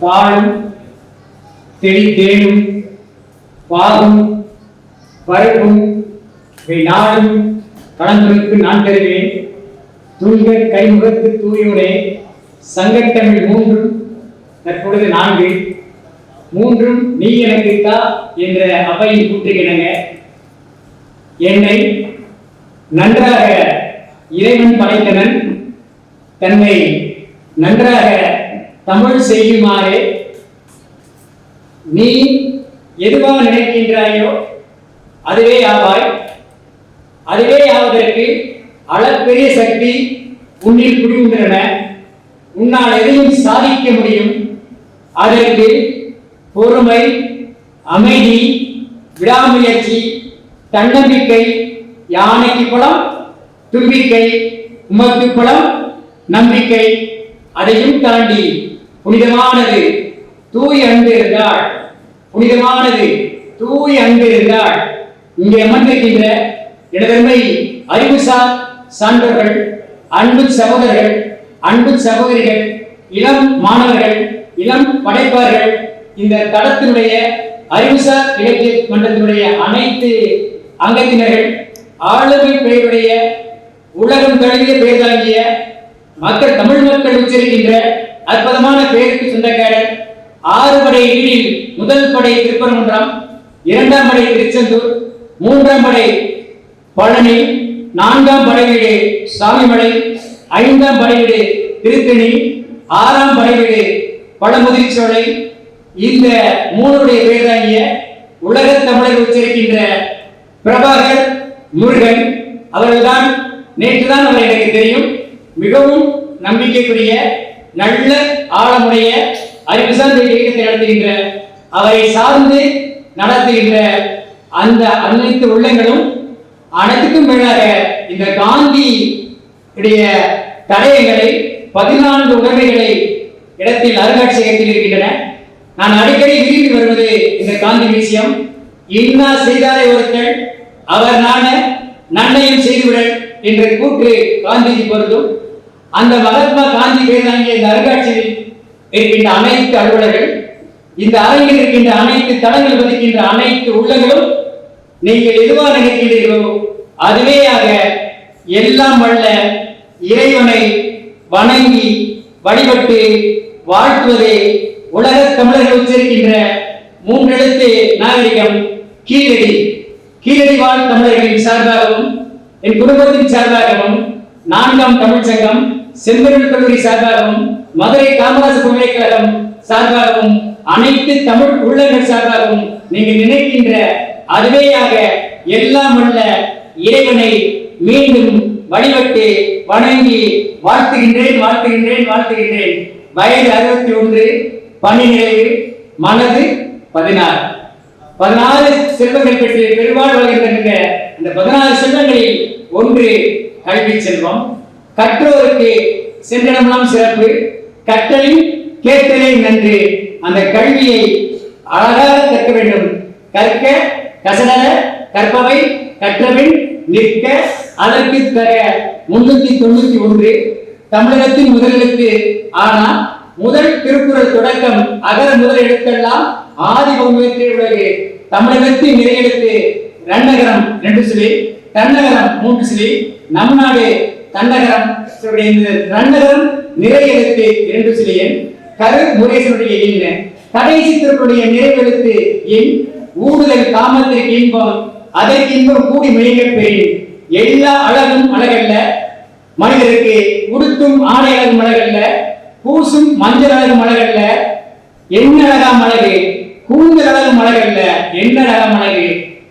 பாலும் தெளி தேனும் பாகும் பருப்பும் இவை நாளும் கலந்துரைக்கு நான் தருவேன் துங்க கைமுகத்து தூயோனே சங்கத்தமிழ் மூன்றும் தற்பொழுது நான்கு. மூன்றும் நீ எனக்கு தா என்ற அவையின் கூற்றுகினங்க என்னை நன்றாக இறைவன் படைத்தனன் தன்னை நன்றாக தமிழ் செய்யுமாறு நீ எதுவாக நினைக்கின்றாயோ அதுவே ஆவாய் அதுவே ஆவதற்கு அளப்பெரிய சக்தி உன்னில் குடிகின்றன. உன்னால் எதையும் சாதிக்க முடியும். அதற்கு பொறுமை அமைதி விடாமுயற்சி தன்னம்பிக்கை யானைக்கு பலம் தும்பிக்கை உமக்கு பலம் நம்பிக்கை அதையும் தாண்டி புனிதமானது. தூய் அன்பு இருந்தால் புனிதமானது. தூய் அன்பு இருந்தாள் இங்கே அமர்ந்திருக்கின்ற இடதன்மை அறிவுசார் சான்றவர்கள் அன்பு சகோதரர்கள் அன்பு சகோதரிகள் இளம் மாணவர்கள் இளம் படைப்பார்கள் இந்த தளத்தினுடைய அறிவுசார் இலக்கிய மன்றத்தினுடைய அனைத்து அங்கத்தினர்கள் ஆளுமை பெயருடைய உலகம் தழுவிய பெயர் தாங்கிய மக்கள் தமிழ் மக்கள் உச்சரிக்கின்ற அற்புதமான பெயருக்கு சொந்தக்காரர். ஆறு படை ஈடில் முதல் படை திருப்பரங்குன்றம் இரண்டாம் படை திருச்செந்தூர் மூன்றாம் படை பழனி நான்காம் படைவீடு சாமிமலை ஐந்தாம் படை திருத்தணி ஆறாம் படை வீடு பழமுதிர்ச்சோலை இந்த மூணுடைய பெயர் உலக தமிழர் உச்சரிக்கின்ற பிரபாகர் முருகன் அவர்கள்தான் நேற்றுதான் அவர் எனக்கு தெரியும். மிகவும் நம்பிக்கைக்குரிய நல்ல ஆழமுடைய அறிவு சார்ந்த இயக்கத்தை நடத்துகின்ற அவரை சார்ந்து நடத்துகின்ற அந்த அனைத்து உள்ளங்களும் அனைத்துக்கும் மேலாக இந்த காந்தி உடைய தடயங்களை பதினான்கு உடைமைகளை இடத்தில் அருங்காட்சியகத்தில் இருக்கின்றன. நான் அடிக்கடி விரும்பி வருவது இந்த காந்தி மியூசியம். இன்னா செய்தாரே ஒருத்தர் அவர் நான நன்மையும் செய்துவிடல் என்ற கூற்று காந்திஜி பொருந்தும். அந்த மகாத்மா காந்தி பேராங்கிய இந்த அருங்காட்சியில் இருக்கின்ற அனைத்து அலுவலர்கள் இந்த அறையில் இருக்கின்ற அனைத்து தளங்கள் வதிக்கின்ற அனைத்து உள்ளங்களும் நீங்கள் எதுவாக நினைக்கிறீர்களோ அதுவேயாக எல்லாம் வல்ல இறைவனை வணங்கி வழிபட்டு வாழ்த்துவதே உலக தமிழர்கள் உச்சரிக்கின்ற மூன்றெழுத்து நாகரிகம் கீழடி. கீழடி வாழ் தமிழர்களின் சார்பாகவும் என் குடும்பத்தின் சார்பாகவும் நான்காம் தமிழ்ச்சங்கம் செந்தமிழ் கல்லூரி சார்பாகவும் மதுரை காமராஜர் பல்கலைக்கழகம் சார்பாகவும் அனைத்து தமிழ் உள்ளங்கள் சார்பாகவும் நீங்கள் நினைக்கின்ற அதுவேயாக எல்லாம் உள்ள இறைவனை மீண்டும் வழிபட்டு வணங்கி வாழ்த்துகின்றேன் வாழ்த்துகின்றேன் வாழ்த்துகின்றேன். வயது அறுபத்தி ஒன்று பணி நிறைவு மனது பதினாறு. பதினாறு செல்வங்கள் பெற்று பெருவாழ் வருகின்ற இந்த பதினாறு செல்வங்களில் ஒன்று கல்வி செல்வம். கற்றோருக்கு சென்றிடமெல்லாம் சிறப்பு. கற்றலின் கேட்டலே நன்று. அந்த கல்வியை அழகாக கற்க வேண்டும். கற்க கசடர கற்பவை கற்றபின் நிற்க அதற்கு தர முன்னூத்தி தொண்ணூத்தி ஒன்று. தமிழகத்தின் முதலெழுத்து ஆனா முதல் திருக்குறள் தொடக்கம் அகர முதல் எழுத்தெல்லாம் ஆதி உலகு தமிழகத்தின் நிறையெழுத்து ரன்னகரம் ரெண்டு சிலி தன்னகரம் மூன்று சிலி நம் நாடு தன்னகரம் சொல்லுடைய இந்த எழுத்து நிறையெழுத்து இரண்டு சிலையன் கரு முரேசனுடைய எண் கடைசி திருக்குடைய நிறைவெழுத்து எண் ஊடுதல் காமத்திற்கு இன்பம் அதற்கு இன்பம் கூடி மெய்கப் பெறின் எல்லா அழகும் அழகல்ல மனிதருக்கு உடுத்தும் ஆடை அழகும் அழகல்ல பூசும் மஞ்சள் அழகும் அழகல்ல என்ன அழகாம் அழகு கூந்தல் அழகும் அழகல்ல என்ன அழகாம் அழகு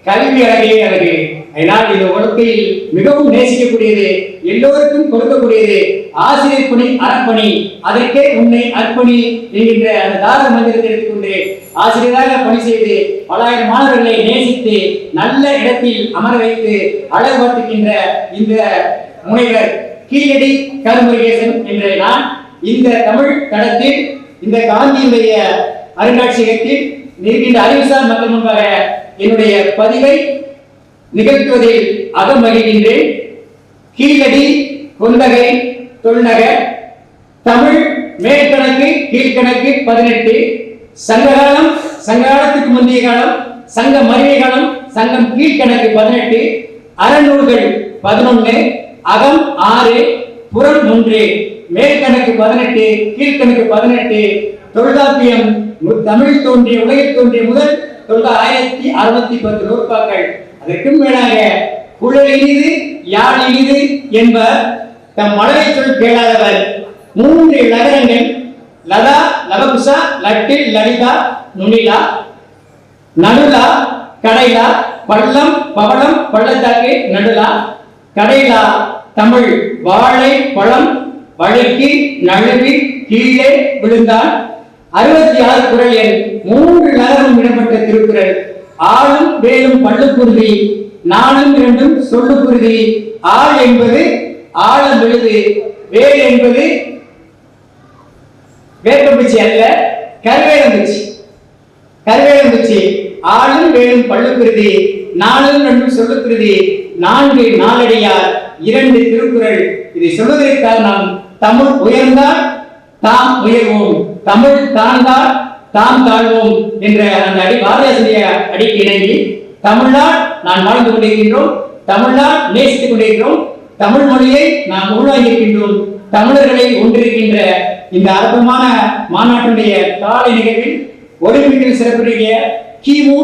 கல்வி அழகே அழகு. அதனால் இந்த உலகையில் மிகவும் நேசிக்கக்கூடியது எல்லோருக்கும் கொடுக்கக்கூடியது ஆசிரியர் பணி அர்ப்பணி அதற்கே உன்னை அர்ப்பணி என்கின்ற அந்த தார மந்திரத்தை எடுத்துக்கொண்டு ஆசிரியராக பணி செய்து பலாயிரம் மாணவர்களை நேசித்து நல்ல இடத்தில் அமர வைத்து அழகு இந்த முனைவர் கீழடி கருமுருகேசன் என்ற நான் இந்த தமிழ் தடத்தில் இந்த காந்தியுடைய அருங்காட்சியகத்தில் இருக்கின்ற அறிவுசார் மக்கள் முன்பாக என்னுடைய பதிவை நிகழ்த்துவதில் அகம் மகிழ்கின்றேன். கீழடி கொந்தகை தொழிலக தமிழ் மேற்கணக்கு கீழ்கணக்கு பதினெட்டு. சங்ககாலம் சங்ககாலத்துக்கு முந்தைய காலம் சங்க மருவி காலம் சங்கம் கீழ்கணக்கு பதினெட்டு. அறநூல்கள் பதினொன்று அகம் ஆறு புறம் ஒன்று மேற்கணக்கு பதினெட்டு கீழ்கணக்கு பதினெட்டு. தொல்காப்பியம் மு- தமிழ் தோன்றிய உலகில் தோன்றிய முதல் தொல்கா ஆயிரத்தி அறுநூத்தி பத்து நூற்பாக்கள். அதற்கும் மேலாக குழல் இனிது யாழ் இனிது என்பவர் தம் மலரை சொல் கேளாதவர். மூன்று நகரங்கள் லதா லவகுசா லட்டில் லலிதா நுனிலா நடுலா கடைலா பள்ளம் பவளம் பள்ளத்தாக்கு நடுலா கடைலா தமிழ் வாழை பழம் வழுக்கி நழுவி கீழே விழுந்தான் அறுபத்தி ஆறு குரல் எண் மூன்று நகரம் இடம்பெற்ற திருக்குறள். ஆளும் வேலும் பள்ளுக்குருதி நானும் இரண்டும் சொல்லுக்குருதி ஆள் என்பது ஆழம் விழுது வேல் என்பது வேப்பம்பிச்சி அல்ல கருவேலம்பிச்சி கருவேலம்பிச்சி ஆளும் வேலும் பள்ளுக்குருதி நானும் ரெண்டும் சொல்லுக்குருதி நான்கு நாலடியார் இரண்டு திருக்குறள். இதை சொல்வதற்காக நாம் தமிழ் உயர்ந்தால் தாம் உயர்வோம் தமிழ் தாழ்ந்தால் தாம் தாழ்வோம் என்ற அந்த அடி பாரதியாசிரிய அடிக்கு இணங்கி தமிழ்நாள் நான் வாழ்ந்து கொண்டிருக்கின்றோம் தமிழ்நாள் நேசித்துக் கொண்டிருக்கிறோம் தமிழ் மொழியை நாம் உள்வாங்கியிருக்கின்றோம் தமிழர்களை ஒன்றிருக்கின்ற இந்த அற்புதமான மாநாட்டினுடைய காலை நிகழ்வில் ஒலிம்பிக்கில் சிறப்புடைய கிமு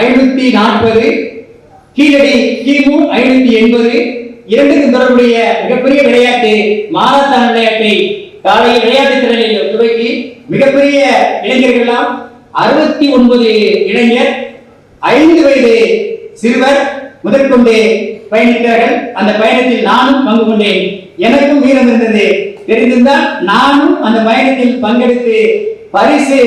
ஐநூத்தி நாற்பது கீழடி கிமு ஐநூத்தி எண்பது இரண்டுக்கு தொடர்புடைய மிகப்பெரிய விளையாட்டு மாரத்தான் விளையாட்டை காலையில் விளையாட்டு திறனில் துவக்கி மிகப்பெரிய இளைஞர்கள் எல்லாம் அறுபத்தி ஒன்பது இளைஞர் ஐந்து வயது சிறுவர் முதற்கொண்டு பயணித்தார்கள் அந்த பயணத்தில் நானும் பங்கு கொண்டேன். எனக்கும் வீரம் இருந்தது. தெரிந்திருந்தால் நானும் அந்த பயணத்தில் பங்கெடுத்து பரிசு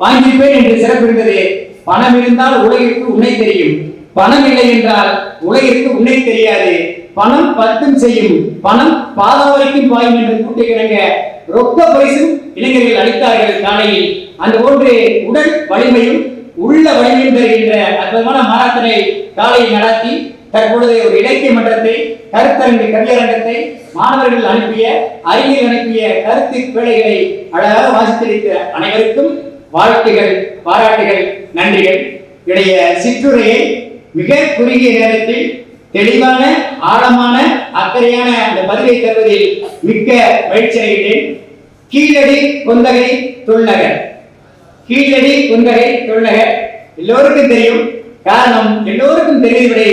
வாங்கிப்பேன் என்று சிறப்பு இருந்தது பணம் இருந்தால் உலகிற்கு உன்னை தெரியும். பணம் இல்லை என்றால் உலகிற்கு உன்னை தெரியாது. பணம் பத்தும் செய்யும். பணம் பாதம் வரைக்கும் பாயும் என்று கூட்டி கிடங்க ரொக்க பரிசும் இளைஞர்கள் அளித்தார்கள் காலையில். அந்த ஒன்று உடல் வலிமையும் உள்ள வலிமையும் பெறுகின்ற அற்புதமான மாராத்தனை காலையில் நடத்தி தற்பொழுது ஒரு இலக்கிய மன்றத்தை கருத்தரங்கு கவியரங்கத்தை மாணவர்கள் அனுப்பிய அறிஞர் அனுப்பிய கருத்து பேழைகளை அழகாக வாசித்தளித்த அனைவருக்கும் வாழ்த்துகள் பாராட்டுகள் நன்றிகள். இடைய சிற்றுரையை மிக குறுகிய நேரத்தில் தெளிவான ஆழமான அக்கறையான அந்த பதிலை தருவதில் மிக்க மகிழ்ச்சி அடைகிறேன் கீழடி கொந்தகை தொழிலகர் கீழடி கொந்தகை தொழிலகர் எல்லோருக்கும் தெரியும். காரணம் எல்லோருக்கும் தெரிந்தவரை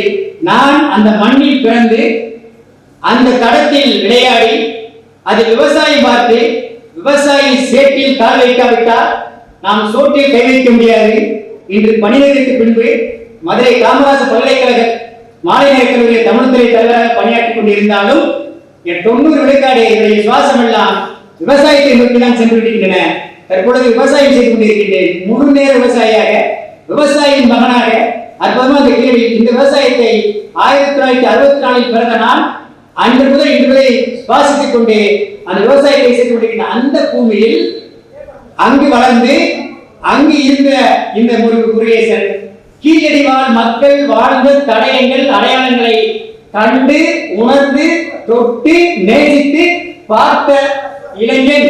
நான் அந்த மண்ணில் பிறந்து அந்த தடத்தில் விளையாடி அது விவசாயம் பார்த்து விவசாயி சேற்றில் கால் வைக்காவிட்டால் நாம் சோற்றில் கை வைக்க முடியாது. இன்று பணிநிலைக்கு பின்பு மதுரை காமராஜர் பல்கலைக்கழக மாலை நேர தமிழ்துறை தலைவராக பணியாற்றிக் கொண்டிருந்தாலும் தொண்ணூறு விழுக்காடு என்னுடைய சுவாசம் எல்லாம் விவசாயத்தை நோக்கி தான் சென்று விடுகின்றன. தற்பொழுது விவசாயம் செய்து கொண்டிருக்கின்றேன். முழு நேர விவசாயியாக விவசாயியின் மகனாக அற்புதமா இந்த கேள்வி இந்த விவசாயத்தை ஆயிரத்தி தொள்ளாயிரத்தி அறுபத்தி நாலில் பிறந்த நான் அன்று முதல் இன்று வரை சுவாசித்துக் கொண்டு அந்த விவசாயத்தை செய்து கொண்டிருக்கின்ற அந்த பூமியில் அங்கு வளர்ந்து அங்கு இருந்த இந்த முருகேசன் கீழடிவாழ் மக்கள் வாழ்ந்த தடயங்கள் அடையாளங்களை கண்டு உணர்ந்து தொட்டு நேசித்து பார்த்த இளைஞன்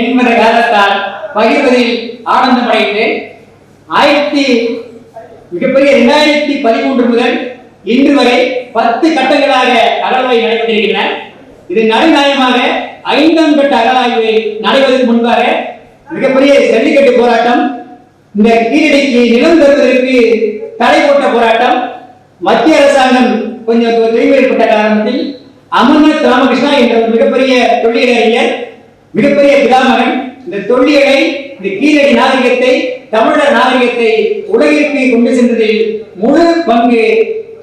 என்கிற காரணத்தால் பகிர்வதில் ஆனந்தமடைந்தேன். ஆயிரத்தி மிகப்பெரிய இரண்டாயிரத்தி பதிமூன்று முதல் இன்று வரை பத்து கட்டங்களாக அகழ்வை நடைபெற்றிருக்கின்றன. இது நடுநாயகமாக ஐந்தாம் கட்ட அகழாய்வு நடைபெறுவதற்கு முன்பாக மிகப்பெரிய ஜல்லிக்கட்டு போராட்டம் இந்த கீழடிக்கு நிலம் தருவதற்கு தடை போட்ட போராட்டம் மத்திய அரசாங்கம் கொஞ்சம் தொய்வு காரணத்தில் அமர்நாத் ராமகிருஷ்ணா என்ற ஒரு மிகப்பெரிய தொல்லியல் மிகப்பெரிய பிதாமகன். இந்த தொல்லியலை இந்த கீழடி நாகரிகத்தை தமிழர் நாகரிகத்தை உலகிற்கு கொண்டு சென்றதில் முழு பங்கு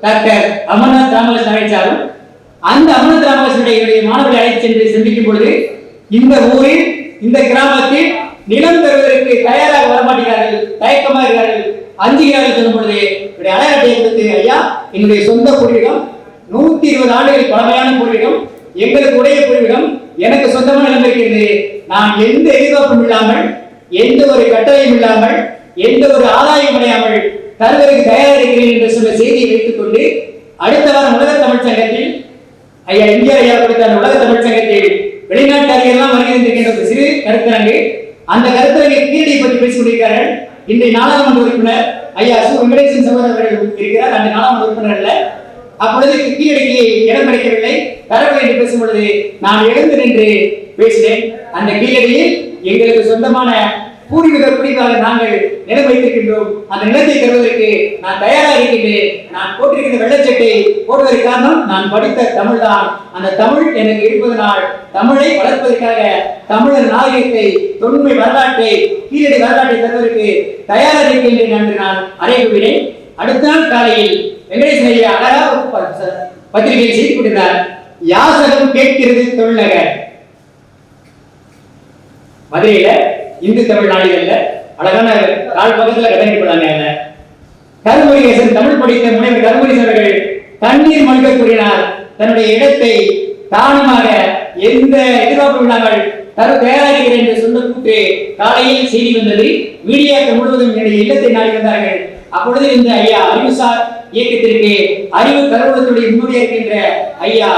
டாக்டர் அமர்நாத் ராமகிருஷ்ணன் அழைச்சாலும் அந்த அமர்நாத் ராமகிருஷ்ணனுடைய மாணவர்களை அழைத்து சென்று சந்திக்கும் பொழுது இந்த ஊரில் இந்த கிராமத்தில் நிலம் பெறுவதற்கு தயாராக வரமாட்டேங்கிறார்கள். தயக்கமா இருக்கிறார்கள் அஞ்சுகிறார்கள் சொல்லும் பொழுது என்னுடைய அடையாளத்தை கொடுத்து ஐயா என்னுடைய சொந்த பூர்வீகம் நூத்தி இருபது ஆண்டுகள் பழமையான பூர்வீகம் எங்களுக்கு உடைய பூர்வீகம் எனக்கு சொந்தமான நிலம் இருக்கிறது. நான் எந்த எதிர்பார்ப்பும் இல்லாமல் எந்த ஒரு கட்டளையும் இல்லாமல் எந்த ஒரு ஆதாயம் அடையாமல் தருவதற்கு தயாராக இருக்கிறேன் என்று சொன்ன செய்தியை வைத்துக் கொண்டு அடுத்த வாரம் உலக தமிழ் சங்கத்தில் ஐயா இந்தியா ஐயா கொடுத்த அந்த உலக தமிழ் சங்கத்தில் வெளிநாட்டு அறிஞர்கள்லாம் வருகின்ற ஒரு சிறு கருத்தரங்கு இன்றைய நாடாளுமன்ற உறுப்பினர் ஐயா சு வெங்கடேசன் சகோதரர்கள் இருக்கிறார். அந்த நாடாளுமன்ற உறுப்பினர் இல்லை அப்பொழுது கீழடக்கி இடம் கிடைக்கவில்லை வரவில்லை என்று பேசும் பொழுது நான் எழுந்து நின்று பேசினேன். அந்த கீழடியில் எங்களுக்கு சொந்தமான பூர்வீக குடிக்காக நாங்கள் நிலம் வைத்திருக்கின்றோம். அந்த நிலத்தை தருவதற்கு நான் தயாராக இருக்கின்றேன். நான் போட்டிருக்கின்ற வெள்ளச்சட்டை போடுவதற்கு காரணம் நான் படித்த தமிழ் தான். அந்த தமிழ் எனக்கு இருப்பதனால் தமிழை வளர்ப்பதற்காக தமிழர் நாகரிகத்தை தொன்மை வரலாற்றை கீழடி வரலாற்றை தருவதற்கு தயாராக இருக்கின்றேன் என்று நான் அறிவிக்கிறேன் அடுத்த நாள் காலையில் வெங்கடேசன் ஐயா அழகாக பத்திரிகையில் செய்து கொண்டிருந்தார் யாசகம் கேட்கிறது தொழிலக மதுரையில இந்து தமிழ் நாடுகள்ல அழகான கால் பக்கத்துல கதை போடாங்க கருமுருகேசன் தமிழ் படித்த முனைவர் கருமுருகேசன் அவர்கள் தண்ணீர் மல்க கூறினார். தன்னுடைய இடத்தை தானமாக எந்த எதிர்பார்ப்பும் இல்லாமல் தரு தயாரிக்கிறேன் என்று சொன்ன கூட்டு காலையில் செய்தி வந்தது. மீடியாக்கள் முழுவதும் என்னுடைய இல்லத்தை நாடி வந்தார்கள். அப்பொழுது இந்த ஐயா அறிவுசார் இயக்கத்திற்கு அறிவு கருவூலத்துடைய முன்னோடியாக இருக்கின்ற ஐயா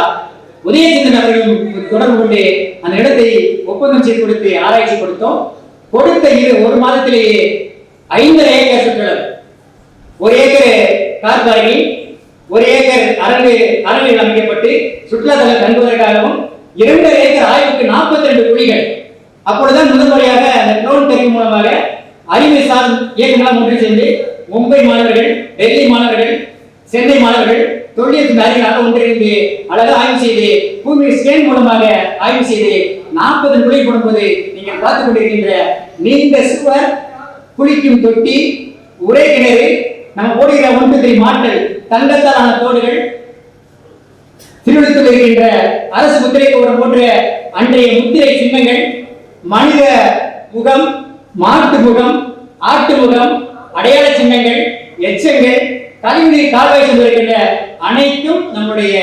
உதயச்சந்திரன் அவர்களும் தொடர்பு கொண்டு அந்த இடத்தை ஒப்பந்தம் செய்து கொடுத்து ஆராய்ச்சி கொடுத்தோம். கொடுத்த இது ஒரு மாதத்திலேயே ஐந்தரை ஏக்கர் சுற்றளவு ஒரு ஏக்கர் கார் பார்க்கிங் ஒரு ஏக்கர் அரங்கு அரங்கில் அமைக்கப்பட்டு சுற்றுலாத்தலம் தங்குவதற்காகவும் இரண்டரை ஏக்கர் ஆய்வுக்கு நாற்பத்தி ரெண்டு குழிகள். அப்பொழுதுதான் முதல் முறையாக அந்த ட்ரோன் கருவி மூலமாக அறிவுசார் இயக்கங்களாம் ஒன்று சேர்ந்து மும்பை மாணவர்கள் டெல்லி மாணவர்கள் சென்னை மாணவர்கள் தொழில் அறிஞராக ஒன்றிணைந்து அழகாக ஆய்வு செய்து பூமி ஸ்கேன் மூலமாக ஆய்வு செய்து நாற்பது முறை போடும்போது நீங்கள் பார்த்துக் கொண்டிருக்கின்ற நீண்ட சுவர் குளிக்கும் தொட்டி உரை கிணறு நம்ம போடுகிற ஒன்று த்ரீ மாட்டல் தங்கத்தாலான தோடுகள் திருவிழத்தில் இருக்கின்ற அரசு முத்திரை கோபுரம் போன்ற அன்றைய முத்திரை சின்னங்கள் மனித முகம் மாட்டு முகம் ஆட்டு முகம் அடையாள சின்னங்கள் எச்சங்கள் கழிவுநீர் கால்வாய் சென்றிருக்கின்ற அனைத்தும் நம்முடைய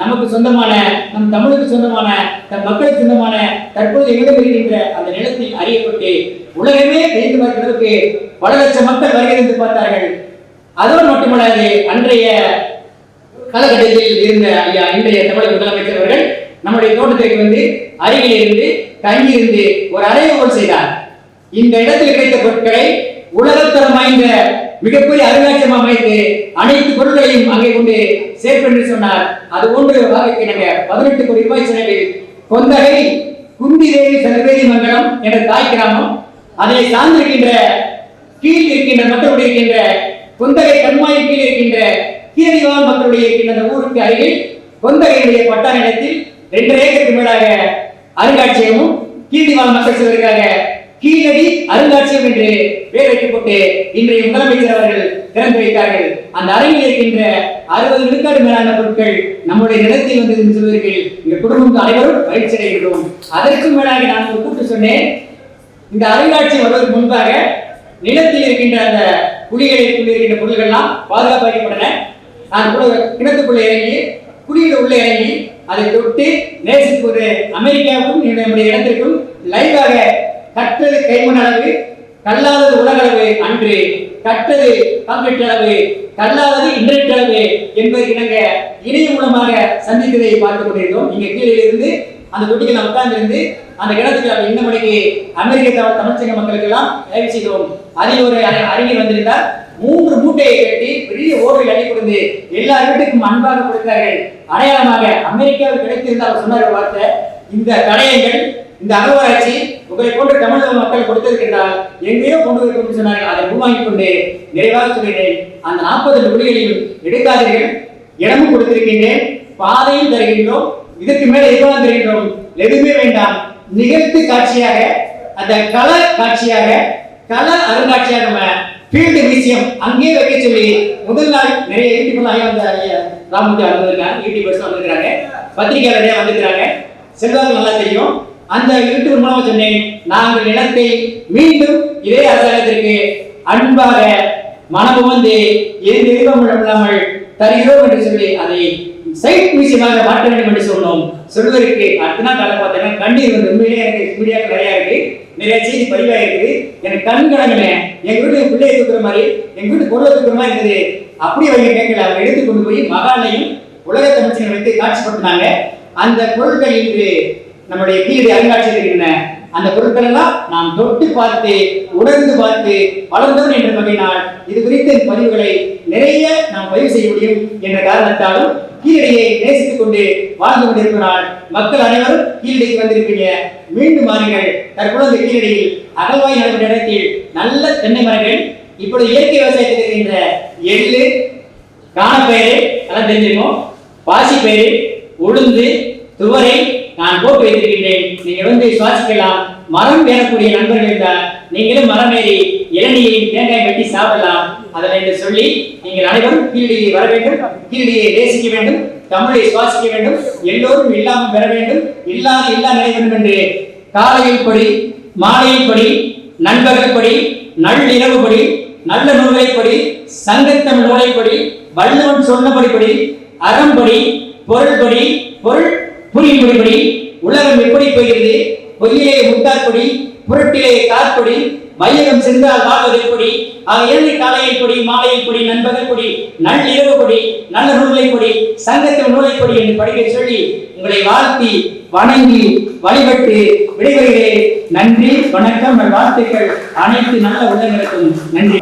நமக்கு சொந்தமான நம் தமிழுக்கு சொந்தமான தன் மக்களுக்கு சொந்தமான தற்போது எங்களிடம் இருக்கின்ற அந்த நிலத்தில் அறியப்பட்டு உலகமே தெரிந்து பார்க்கிறதுக்கு பல லட்சம் மக்கள் வருகிறது பார்த்தார்கள். அதோடு மட்டுமல்லாது அன்றைய காலகட்டத்தில் இருந்த ஐயா இன்றைய தமிழக முதலமைச்சர் அவர்கள் நம்முடைய தோட்டத்திற்கு வந்து அருகில் இருந்து தங்கி இருந்து ஒரு அறையோடு செய்தார். இந்த இடத்தில் கிடைத்த பொருட்களை உலகத்தரம் வாய்ந்த மிகப்பெரிய அருங்காட்சியகம் அமைத்து அனைத்து பொருட்களையும் அங்கே கொண்டு சேர்ப்பு என்று சொன்னார். அது ஒன்று வகைக்கு நாங்க பதினெட்டு கோடி ரூபாய் செலவில் கொந்தகை குந்திதேவி சர்வேதி மங்கலம் என்ற தாய் கிராமம் அதை சார்ந்திருக்கின்ற கீழ் இருக்கின்ற மக்களுடைய இருக்கின்ற கொந்தகை கண்மாய் கீழ் இருக்கின்ற கீழடிவாழ் மக்களுடைய இருக்கின்ற அந்த ஊருக்கு அருகில் கொந்தகையுடைய பட்டா நிலத்தில் ரெண்டு ஏக்கருக்கு மேலாக அருங்காட்சியகமும் கீழடிவாழ் மக்கள் செல்வதற்காக கீழடி அருங்காட்சியகம் என்று பெயர் வைக்கப்பட்டு இன்றைய முதலமைச்சர் அவர்கள் திறந்து வைத்தார்கள். அந்த அறையில் இருக்கின்ற அறுபது விழுக்காடு மேலான பொருட்கள் நம்முடைய நிலத்தில் வந்து என்று சொல்வதற்கு இந்த குடும்பம் அனைவரும் பயிற்சி அடைகிறோம் அதற்கு மேலாக நான் ஒரு கூட்டு சொன்னேன். இந்த அருங்காட்சியம் வருவதற்கு முன்பாக நிலத்தில் இருக்கின்ற அந்த குழிகளில் இருக்கின்ற பொருள்கள்லாம் பாதுகாப்பு வைக்கப்பட்டன நான் கூட கிணத்துக்குள்ள இறங்கி குழியில் உள்ளே இறங்கி அதை தொட்டு நேசித்து ஒரு அமெரிக்காவுக்கும் என்னுடைய இடத்திற்கும் லைவாக கற்றது கைமண் அளவு கல்லாதது உலகளவு அன்று. கற்றது கான்கிரீட் அளவு கல்லாதது இன்டர்நெட் அளவு என்பது இணங்க இணைய மூலமாக சந்தித்ததை பார்த்துக் கொண்டிருந்தோம். இங்க கீழே இருந்து அந்த தொட்டிக்கு நான் உட்கார்ந்திருந்து அந்த இடத்துக்கு நம்ம இந்த மணிக்கு அமெரிக்க தமிழ் தமிழ்ச்சங்க மக்களுக்கு எல்லாம் தயவு செய்தோம். அதில் ஒரு அறிஞர் வந்திருந்தார். மூன்று மூட்டையை கட்டி பெரிய ஓவில் அடி கொடுத்து எல்லா வீட்டுக்கும் அன்பாக கொடுத்தார்கள். அடையாளமாக அமெரிக்காவில் கிடைத்திருந்தால் அவர் சொன்னார் வார்த்தை இந்த தடயங்கள் இந்த அகவராட்சி உங்களை போன்ற தமிழக மக்கள் கொடுத்திருக்கின்றால் எங்கேயோ கொண்டு வைக்கும் சொன்னார்கள். அதை உள்வாங்கிக் கொண்டு நிறைவாக சொல்கிறேன் அந்த நாற்பது குடிகளையும் எடுக்காதீர்கள். இடமும் கொடுத்திருக்கின்றேன். பாதையும் தருகின்றோம். இதற்கு மேல எதுவாக தருகின்றோம்? எதுவுமே வேண்டாம். நிகழ்த்து காட்சியாக அந்த கல காட்சியாக கல அருங்காட்சியாக நம்ம ஃபீல்டு மியூசியம் அங்கேயே வைக்க சொல்லி முதல் நாள் நிறைய யூடியூப்ல வந்து ஐயா ராமுஜா வந்திருக்காங்க. யூடியூபர்ஸ் வந்திருக்காங்க பத்திரிகையாளர் நிறைய வந்திருக்காங்க செல்வாக்கு நல்லா தெரியும். அந்த யூடியூப் மூலமா சொன்னேன் நாங்கள் நிலத்தை மீண்டும் இதே அரசாங்கத்திற்கு அன்பாக மனம் வந்து எந்த விருப்பம் இல்லாமல் தருகிறோம் என்று சொல்லி அதை சைட் மியூசியமாக மாற்ற வேண்டும் என்று சொன்னோம். சொல்வதற்கு அடுத்த நாள் காலை பார்த்தீங்கன்னா கண்ணீர் வந்து உண்மையிலேயே எனக்கு மீடியாக்கள் நிறையா இருக்கு. நிறைய செய்தி பதிவாக இருக்குது. எனக்கு கண் கடங்கல எங்க வீட்டுக்கு பிள்ளையை தூக்குற மாதிரி எங்க வீட்டு பொருளை தூக்குற மாதிரி இருந்தது. அப்படி அவங்க கேட்கல. அவங்க எடுத்து கொண்டு போய் மகாலையும் உலக தமிழ்ச்சியை வைத்து காட்சிப்படுத்தினாங்க. அந்த பொருட்கள் இன்று நம்முடைய வீடு அருங்காட்சியத்தில் இருக்கின்றன. அந்த பொருட்கள் எல்லாம் நாம் தொட்டு பார்த்து உணர்ந்து பார்த்து வளர்ந்தவன் என்று நம்பினால் இது குறித்த பதிவுகளை நிறைய நாம் பதிவு செய்ய முடியும் என்ற காரணத்தாலும் கீழடியை நேசித்துக் கொண்டு வாழ்ந்து கொண்டிருக்கிறார் மக்கள் அனைவரும் கீழடிக்கு வந்திருப்பீங்க மீண்டும் மாறுங்கள் தற்பொழுது கீழடியில் அகழ்வாய் நடைபெற்ற இடத்தில் நல்ல தென்னை மரங்கள் இப்பொழுது இயற்கை விவசாயத்தில் இருக்கின்ற எள்ளு காணப்பயிறு அதெல்லாம் தெரிஞ்சிருக்கும். பாசிப்பயிறு உளுந்து துவரை நான் போட்டு வைத்திருக்கின்றேன். நீங்க வந்து சுவாசிக்கலாம். மரம் ஏறக்கூடிய நண்பர்கள் இருந்தால் நீங்களும் மரம் ஏறி இளநீரை தேங்காய் வெட்டி சாப்பிடலாம். அதனை என்று சொல்லி நீங்கள் அனைவரும் கீழடியை வர வேண்டும். கீழடியை நேசிக்க வேண்டும். தமிழை சுவாசிக்க வேண்டும். எல்லோரும் இல்லாமல் பெற வேண்டும். இல்லாத இல்லா நிலை வேண்டும் என்று காலையில் படி மாலையில் படி நண்பர்கள் படி நள்ளிரவு படி நல்ல நூலை படி சங்கத்தமிழ் நூலை படி வள்ளுவன் சொன்னபடி படி அறம்படி பொருள்படி பொருள் புரியும்படி உலகம் எப்படி போகிறது? பொய்யிலே முத்தாற்படி புரட்டிலே காற்படி வையகம் சென்றால் வாழ்வது எப்படி ஆக இரண்டு காலையில் கொடி மாலையில் கொடி நண்பகல் கொடி நள்ளிரவு கொடி நல்ல நூலை கொடி சங்கத்தில் நூலை கொடி என்று படிக்க சொல்லி உங்களை வாழ்த்தி வணங்கி வழிபட்டு விடைபெறுகிறேன். நன்றி வணக்கம் வாழ்த்துக்கள். அனைத்து நல்ல உள்ளங்களுக்கும் நன்றி.